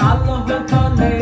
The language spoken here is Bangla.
কালো জলে